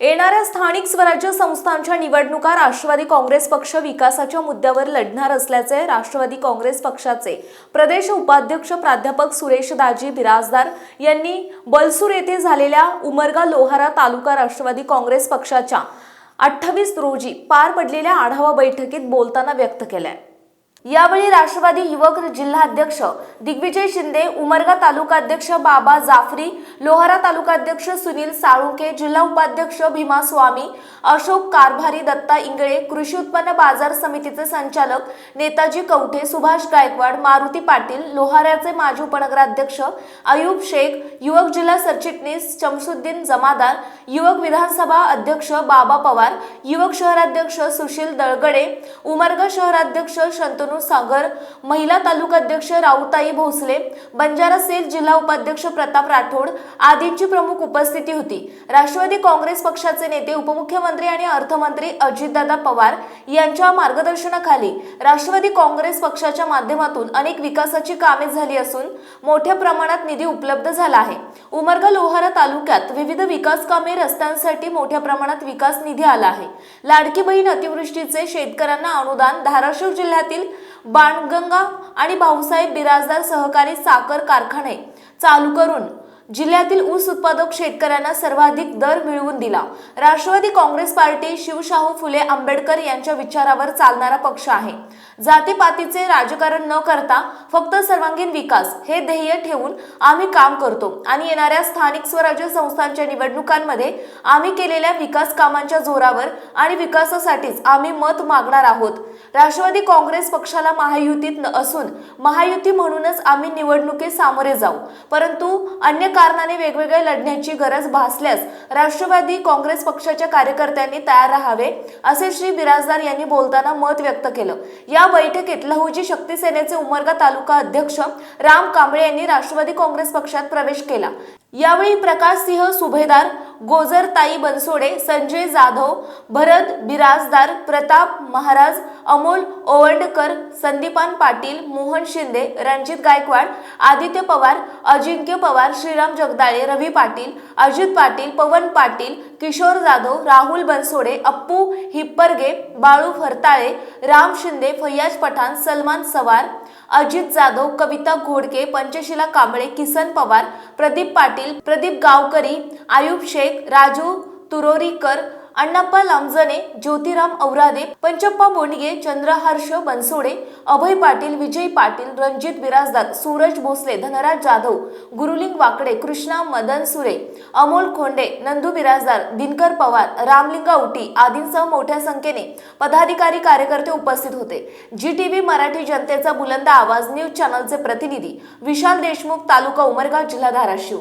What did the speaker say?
येणाऱ्या स्थानिक स्वराज्य संस्थांच्या निवडणुका राष्ट्रवादी काँग्रेस पक्ष विकासाच्या मुद्द्यावर लढणार असल्याचे राष्ट्रवादी काँग्रेस पक्षाचे प्रदेश उपाध्यक्ष प्राध्यापक सुरेश दाजी बिराजदार यांनी बलसूर येथे झालेल्या उमरगा लोहारा तालुका राष्ट्रवादी काँग्रेस पक्षाच्या अठ्ठावीस रोजी पार पडलेल्या आढावा बैठकीत बोलताना व्यक्त केलाय. यावेळी राष्ट्रवादी युवक जिल्हाध्यक्ष दिग्विजय शिंदे उमरगा तालुकाध्यक्ष बाबा जाफरी लोहारा तालुकाध्यक्ष सुनील साळुंके जिल्हा उपाध्यक्ष भीमा स्वामी अशोक कारभारी दत्ता इंगळे कृषी उत्पन्न बाजार समितीचे संचालक नेताजी कवठे सुभाष गायकवाड मारुती पाटील लोहाऱ्याचे माजी उपनगराध्यक्ष अयूब शेख युवक जिल्हा सरचिटणीस शमसुद्दीन जमादार युवक विधानसभा अध्यक्ष बाबा पवार युवक शहराध्यक्ष सुशील दळगडे उमरगा शहराध्यक्ष शंतनू सागर महिला तालुकाध्यक्ष राऊताई भोसले बंजारा सेल जिल्हा उपाध्यक्ष प्रताप राठोड आदींची प्रमुख उपस्थिती होती. राष्ट्रवादी काँग्रेस पक्षाचे नेते उपमुख्यमंत्री आणि अर्थमंत्री अजितदादा पवार यांच्या मार्गदर्शनाखाली राष्ट्रवादी काँग्रेस पक्षाच्या माध्यमातून अनेक विकासाची कामे झाली असून मोठ्या प्रमाणात निधी उपलब्ध झाला आहे. उमरगा लोहारा तालुक्यात विविध विकास कामे रस्त्यांसाठी मोठ्या प्रमाणात विकास निधी आला आहे. लाडकी बहीण अतिवृष्टीचे शेतकऱ्यांना अनुदान धाराशिव जिल्ह्यातील बाणगंगा आणि भाऊसाहेब बिराजदार सहकारी साखर कारखाने चालू करून जिल्ह्यातील ऊस उत्पादक शेतकऱ्यांना सर्वाधिक दर मिळवून दिला. राष्ट्रवादी काँग्रेस पार्टी शिवशाहू फुले आंबेडकर यांच्या विचारावर चालणारा पक्ष आहे. जातीपातीचे राजकारण न करता फक्त सर्वांगीण विकास हे ध्येय ठेवून आम्ही काम करतो आणि येणाऱ्या स्थानिक स्वराज्य संस्थांच्या निवडणुकांमध्ये आम्ही केलेल्या विकास कामांच्या जोरावर आणि विकासासाठीच आम्ही मत मागणार आहोत. राष्ट्रवादी काँग्रेस पक्षाला महायुतीत न- असून महायुती म्हणूनच आम्ही निवडणुकीत सामोरे जाऊ. परंतु अन्य कारणाने वेगवेगळे लढण्याची गरज भासल्यास राष्ट्रवादी काँग्रेस पक्षाच्या कार्यकर्त्यांनी तयार राहावे असे श्री बिराजदार यांनी बोलताना मत व्यक्त केलं. या बैठकीत लहुजी शक्ती सेनेचे उमरगा तालुका अध्यक्ष राम कांबळे यांनी राष्ट्रवादी काँग्रेस पक्षात प्रवेश केला. यावेळी प्रकाश सिंह सुभेदार गोजरताई बनसोडे संजय जाधव भरत बिराजदार प्रताप महाराज अमोल ओवंडकर संदीपान पाटील मोहन शिंदे रणजित गायकवाड आदित्य पवार अजिंक्य पवार श्रीराम जगदाळे रवी पाटील अजित पाटील पवन पाटील किशोर जाधव राहुल बनसोडे अप्पू हिप्परगे बाळू फरताळे राम शिंदे फैयाज पठाण सलमान सवार अजित जाधव कविता घोडके पंचशिला कांबळे किसन पवार प्रदीप पाटील प्रदीप गावकरी आयुब शेख राजू तुरोरीकर अण्णाप्पा लांजने ज्योतिराम औरादे पंचप्पा बोंडगे चंद्रहर्ष बनसोडे अभय पाटील विजय पाटील रणजित बिराजदार सूरज भोसले धनराज जाधव गुरुलिंग वाकडे कृष्णा मदन सुरे अमोल खोंडे नंदू बिराजदार दिनकर पवार रामलिंग उटी आदींसह मोठ्या संख्येने पदाधिकारी कार्यकर्ते उपस्थित होते. जी टीव्ही मराठी जनतेचा बुलंद आवाज न्यूज चॅनलचे प्रतिनिधी विशाल देशमुख तालुका उमरगा जिल्हा धाराशिव.